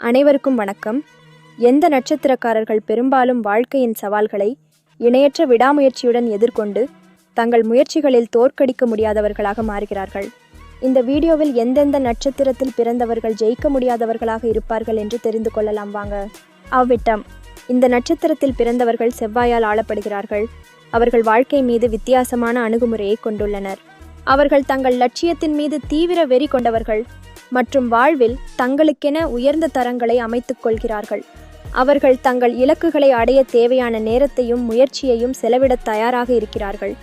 அனைவருக்கும் வணக்கம். எந்த நட்சத்திரக்காரர்கள் பெரும்பாலும் வாழ்க்கையின் சவால்களை இணையற்ற விடாமுயற்சியுடன் எதிர்கொண்டு தங்கள் முயற்சிகளில் தோற்கடிக்க முடியாதவர்களாக மாறுகிறார்கள். இந்த வீடியோவில் எந்தெந்த நட்சத்திரத்தில் பிறந்தவர்கள் ஜெயிக்க முடியாதவர்களாக இருப்பார்கள் என்று தெரிந்து கொள்ளலாம் வாங்க. அவ்விட்டம். இந்த நட்சத்திரத்தில் பிறந்தவர்கள் செவ்வாயால் ஆளப்படுகிறார்கள். அவர்கள் வாழ்க்கை மீது வித்தியாசமான அணுகுமுறையை கொண்டுள்ளனர். அவர்கள் தங்கள் லட்சியத்தின் மீது தீவிர வெறி கொண்டவர்கள். மற்றும் வாழ்வில் தங்களுக்கென உயர்ந்த தரங்களை அமைத்துக் கொள்கிறார்கள். அவர்கள் தங்கள் இலக்குகளை அடைய தேவையான நேரத்தையும் முயற்சியையும் செலவிடத் தயாராக இருக்கிறார்கள்.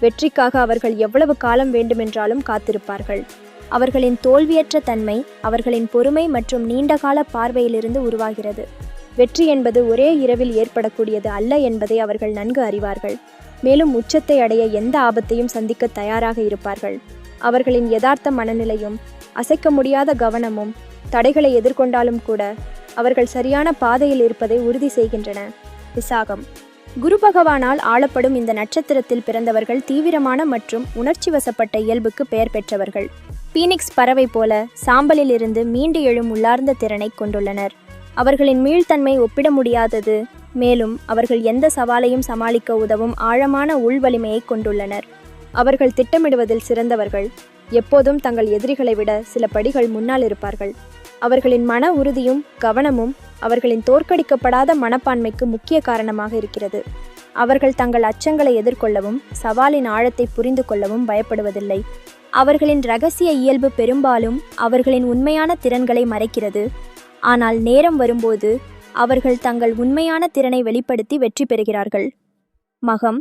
வெற்றிக்காக அவர்கள் எவ்வளவு காலம் வேண்டுமென்றாலும் காத்திருப்பார்கள். அவர்களின் தோல்வியற்ற தன்மை அவர்களின் பொறுமை மற்றும் நீண்டகால பார்வையிலிருந்து உருவாகிறது. வெற்றி என்பது ஒரே இரவில் ஏற்படக்கூடியது அல்ல என்பதை அவர்கள் நன்கு அறிவார்கள். மேலும் உச்சத்தை அடைய எந்த ஆபத்தையும் சந்திக்க தயாராக இருப்பார்கள். அவர்களின் யதார்த்த மனநிலையும் அசைக்க முடியாத கவனமும் தடைகளை எதிர்கொண்டாலும் கூட அவர்கள் சரியான பாதையில் இருப்பதை உறுதி செய்கின்றன. விசாகம். குரு பகவானால் ஆளப்படும் இந்த நட்சத்திரத்தில் பிறந்தவர்கள் தீவிரமான மற்றும் உணர்ச்சி வசப்பட்ட இயல்புக்கு பெயர் பெற்றவர்கள். பீனிக்ஸ் பறவை போல சாம்பலில் இருந்து மீண்டு எழும் உள்ளார்ந்த திறனை கொண்டுள்ளனர். அவர்களின் மீள்தன்மை ஒப்பிட முடியாதது மேலும் அவர்கள் எந்த சவாலையும் சமாளிக்க உதவும் ஆழமான உள்வலிமையை கொண்டுள்ளனர். அவர்கள் திட்டமிடுவதில் சிறந்தவர்கள். எப்போதும் தங்கள் எதிரிகளை விட சில படிகள் முன்னால் இருப்பார்கள். அவர்களின் மன உறுதியும் கவனமும் அவர்களின் தோற்கடிக்கப்படாத மனப்பான்மைக்கு முக்கிய காரணமாக இருக்கிறது. அவர்கள் தங்கள் அச்சங்களை எதிர்கொள்ளவும் சவாலின் ஆழத்தை புரிந்து கொள்ளவும் பயப்படுவதில்லை. அவர்களின் ரகசிய இயல்பு பெரும்பாலும் அவர்களின் உண்மையான திறன்களை மறைக்கிறது. ஆனால் நேரம் வரும்போது அவர்கள் தங்கள் உண்மையான திறனை வெளிப்படுத்தி வெற்றி பெறுகிறார்கள். மகம்.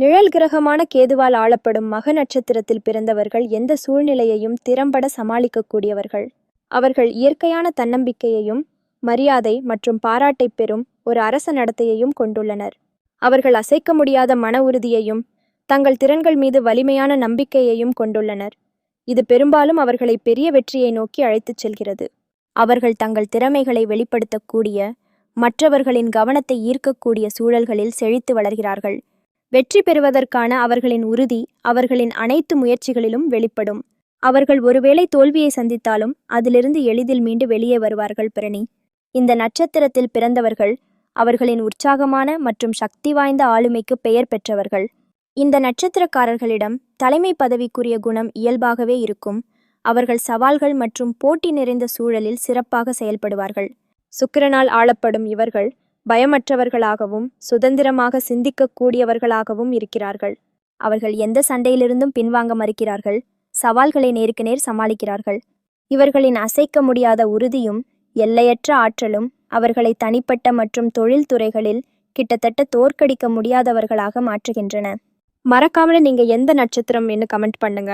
நிழல் கிரகமான கேதுவால் ஆளப்படும் மக நட்சத்திரத்தில் பிறந்தவர்கள் எந்த சூழ்நிலையையும் திறம்பட சமாளிக்கக்கூடியவர்கள். அவர்கள் இயற்கையான தன்னம்பிக்கையையும் மரியாதை மற்றும் பாராட்டை பெறும் ஒரு அரச நடத்தையையும் கொண்டுள்ளனர். அவர்கள் அசைக்க முடியாத மன உறுதியையும் தங்கள் திறன்கள் மீது வலிமையான நம்பிக்கையையும் கொண்டுள்ளனர். இது பெரும்பாலும் அவர்களை பெரிய வெற்றியை நோக்கி அழைத்துச் செல்கிறது. அவர்கள் தங்கள் திறமைகளை வெளிப்படுத்தக்கூடிய மற்றவர்களின் கவனத்தை ஈர்க்கக்கூடிய சூழல்களில் செழித்து வளர்கிறார்கள். வெற்றி பெறுவதற்கான அவர்களின் உறுதி அவர்களின் அனைத்து முயற்சிகளிலும் வெளிப்படும். அவர்கள் ஒருவேளை தோல்வியை சந்தித்தாலும் அதிலிருந்து எளிதில் மீண்டு வெளியே வருவார்கள் பிரணி இந்த நட்சத்திரத்தில் பிறந்தவர்கள் அவர்களின் உற்சாகமான மற்றும் சக்தி வாய்ந்த ஆளுமைக்கு பெயர் பெற்றவர்கள். இந்த நட்சத்திரக்காரர்களிடம் தலைமை பதவிக்குரிய குணம் இயல்பாகவே இருக்கும். அவர்கள் சவால்கள் மற்றும் போட்டி நிறைந்த சூழலில் சிறப்பாக செயல்படுவார்கள். சுக்கிரனால் ஆளப்படும் இவர்கள் பயமற்றவர்களாகவும் சுதந்திரமாக சிந்திக்கக்கூடியவர்களாகவும் இருக்கிறார்கள். அவர்கள் எந்த சண்டையிலிருந்தும் பின்வாங்க மறுக்கிறார்கள். சவால்களை நேருக்கு நேர் சமாளிக்கிறார்கள். இவர்களின் அசைக்க முடியாத உறுதியும் எல்லையற்ற ஆற்றலும் அவர்களை தனிப்பட்ட மற்றும் தொழில் துறைகளில் கிட்டத்தட்ட தோற்கடிக்க முடியாதவர்களாக மாற்றுகின்றன. மறக்காமல் நீங்க எந்த நட்சத்திரம் என்று கமெண்ட் பண்ணுங்க.